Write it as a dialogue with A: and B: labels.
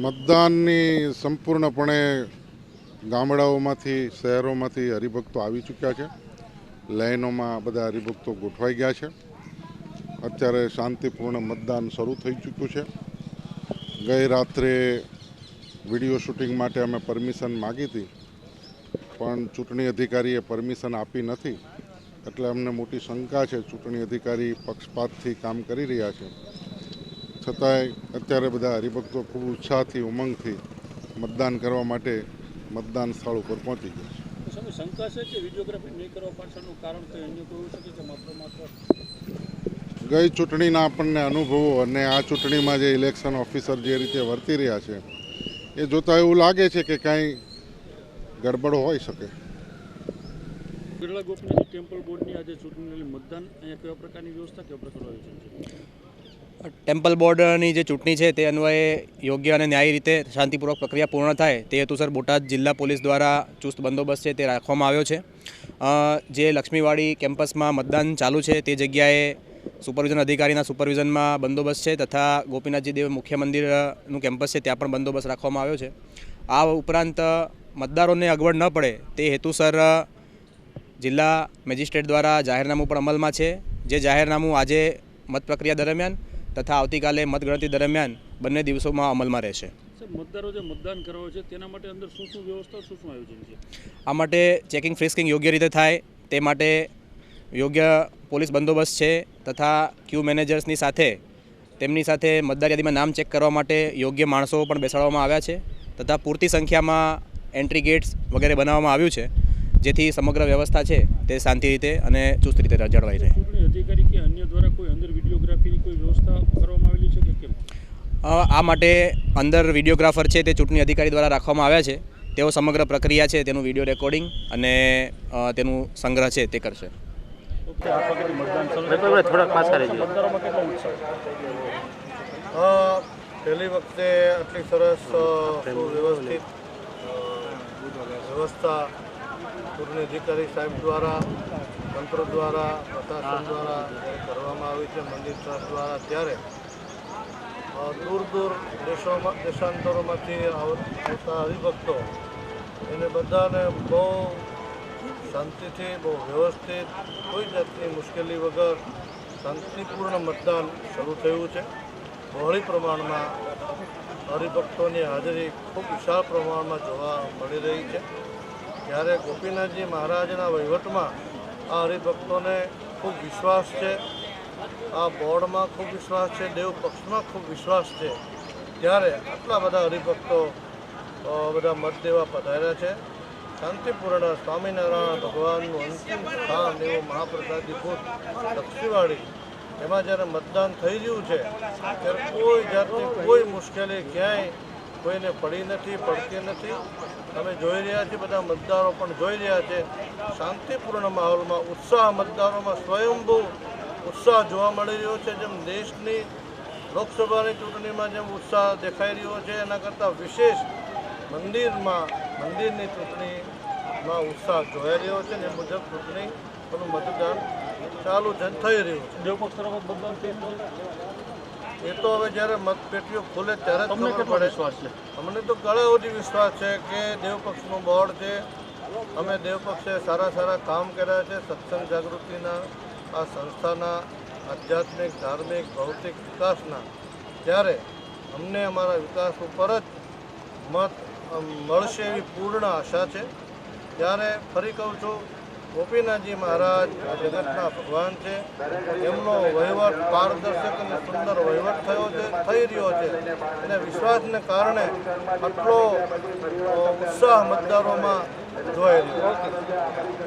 A: મતદાનની સંપૂર્ણપણે ગામડાઓમાંથી, શહેરોમાંથી હરિભક્તો આવી ચૂક્યા છે. લાઈનોમાં બધા હરિભક્તો ગોઠવાઈ ગયા છે. અત્યારે શાંતિપૂર્ણ મતદાન શરૂ થઈ ચૂક્યું છે. ગઈ રાત્રે વીડિયો શૂટિંગ માટે અમે પરમિશન માગી હતી, પણ ચૂંટણી અધિકારીએ પરમિશન આપી નથી. એટલે અમને મોટી શંકા છે. ચૂંટણી અધિકારી પક્ષપાતથી કામ કરી રહ્યા છે. છતાંય અત્યારે બધા હરિભક્તો ખૂબ ઉત્સાહથી ઉમંગથી મતદાન કરવા માટે મતદાન સ્થળ ઉપર પહોંચી ગયા છે. ગઈ ચૂંટણીના આપણને અનુભવો અને આ ચૂંટણીમાં જે ઇલેક્શન ઓફિસર જે રીતે વર્તી રહ્યા છે એ જોતાં એવું લાગે છે કે કાંઈ ગડબડ હોઈ શકે.
B: બિરલા ગોપનાથ ટેમ્પલ બોર્ડની આજે ચૂંટણીની મતદાન અહીંયા કેવા પ્રકારની વ્યવસ્થા, કેવા પ્રકારનું આયોજન છે?
C: ટેમ્પલ બોર્ડની જે ચૂંટણી છે તે અન્વયે યોગ્ય અને ન્યાયી રીતે શાંતિપૂર્વક પ્રક્રિયા પૂર્ણ થાય તે હેતુસર બોટાદ જિલ્લા પોલીસ દ્વારા ચુસ્ત બંદોબસ્ત છે તે રાખવામાં આવ્યો છે. જે લક્ષ્મીવાડી કેમ્પસમાં મતદાન ચાલુ છે તે જગ્યાએ સુપરવિઝન અધિકારીના સુપરવિઝનમાં બંદોબસ્ત છે તથા ગોપીનાથજી દેવ મુખ્ય મંદિરનું કેમ્પસ છે ત્યાં પણ બંદોબસ્ત રાખવામાં આવ્યો છે. આ ઉપરાંત મતદારોને અગવડ ન પડે તે હેતુસર જિલ્લા મેજિસ્ટ્રેટ દ્વારા જાહેરનામું પણ અમલમાં છે. જે જાહેરનામું આજે મત પ્રક્રિયા દરમિયાન તથા આવતીકાલે મતગણતરી દરમિયાન બંને દિવસોમાં અમલમાં રહેશે.
B: મતદારો જે મતદાન કરવા છે તેના માટે અંદર શું શું વ્યવસ્થા શું શું આયોજન છે?
C: આ માટે ચેકિંગ ફ્રિસ્કિંગ યોગ્ય રીતે થાય તે માટે યોગ્ય પોલીસ બંદોબસ્ત છે તથા ક્યુ મેનેજર્સની સાથે તેમની સાથે મતદાર યાદીમાં નામ ચેક કરવા માટે યોગ્ય માણસો પણ બેસાડવામાં આવ્યા છે તથા પૂરતી સંખ્યામાં એન્ટ્રી ગેટ્સ વગેરે બનાવવામાં આવ્યું છે. જેથી સમગ્ર વ્યવસ્થા છે તે શાંતિ રીતે અને ચુસ્ત રીતે જળવાઈ રહે.
B: ચૂંટણી અધિકારી કે અન્ય દ્વારા કોઈ અંદર વિડીયોગ્રાફીની કોઈ વ્યવસ્થા કરવામાં આવેલી છે કે
C: આ માટે અંદર વિડીયોગ્રાફર છે તે ચૂંટણી અધિકારી દ્વારા રાખવામાં આવ્યા છે. તેઓ સમગ્ર પ્રક્રિયા છે તેનું વીડિયો રેકોર્ડિંગ અને તેનું સંગ્રહ છે તે કરશે.
D: પહેલી વખતે આટલી સરસ અ, સુવ્યવસ્થિત વ્યવસ્થા ચૂંટણી અધિકારી સાહેબ દ્વારા, તંત્ર દ્વારા, પ્રશાસન દ્વારા કરવામાં આવી છે, મંદિર ટ્રસ્ટ દ્વારા ત્યારે દૂર દૂર દેશોમાં, દેશાંતરોમાંથી આવતા હરિભક્તો એને બધાને બહુ શાંતિથી, બહુ વ્યવસ્થિત, કોઈ જાતની મુશ્કેલી વગર શાંતિપૂર્ણ મતદાન શરૂ થયું છે. બહોળી પ્રમાણમાં હરિભક્તોની હાજરી ખૂબ વિશાળ પ્રમાણમાં જોવા મળી રહી છે. ત્યારે ગોપીનાથજી મહારાજના વહીવટમાં આ હરિભક્તોને ખૂબ વિશ્વાસ છે. આ બોર્ડમાં ખૂબ વિશ્વાસ છે, દેવ પક્ષમાં ખૂબ વિશ્વાસ છે. ત્યારે આટલા બધા હરિભક્તો બધા મત દેવા પધાર્યા છે. શાંતિપૂર્ણ સ્વામિનારાયણ ભગવાનનું અંતિમ સ્થાન એવું મહાપ્રસાદી ભૂત લક્ષ્મીવાડી એમાં જ્યારે મતદાન થઈ ગયું છે, ત્યારે કોઈ જાતની કોઈ મુશ્કેલી ક્યાંય કોઈને પડી નથી, પડતી નથી. અમે જોઈ રહ્યા છીએ બધા મતદારો પણ જોઈ રહ્યા છે. શાંતિપૂર્ણ માહોલમાં ઉત્સાહ મતદારોમાં સ્વયંભૂ ઉત્સાહ જોવા મળી રહ્યો છે. જેમ દેશની લોકસભાની ચૂંટણીમાં જેમ ઉત્સાહ દેખાઈ રહ્યો છે, એના કરતાં વિશેષ મંદિરમાં, મંદિરની ચૂંટણીમાં ઉત્સાહ જોઈ રહ્યો છે ને મુજબ ચૂંટણીનું મતદાન ચાલુ થઈ રહ્યું છે. એ તો હવે જ્યારે મતપેટીઓ ખુલે ત્યારે
B: તમને કેટલો વિશ્વાસ છે?
D: અમને તો ગળે સુધી વિશ્વાસ છે કે દેવપક્ષનું બોર્ડ છે. અમે દેવપક્ષે સારા સારા કામ કર્યા છે. સત્સંગ જાગૃતિના આ સંસ્થાના આધ્યાત્મિક ધાર્મિક ભૌતિક વિકાસના. ત્યારે અમને અમારા વિકાસ ઉપર જ મત મળશે એવી પૂર્ણ આશા છે. ત્યારે ફરી કહું છું ગોપીનાથજી મહારાજ જગતના ભગવાન છે. એમનો વહીવટ પારદર્શક અને સુંદર વહીવટ થયો છે, થઈ રહ્યો છે. અને વિશ્વાસને કારણે આટલો ઉત્સાહ મતદારોમાં જોઈ રહ્યો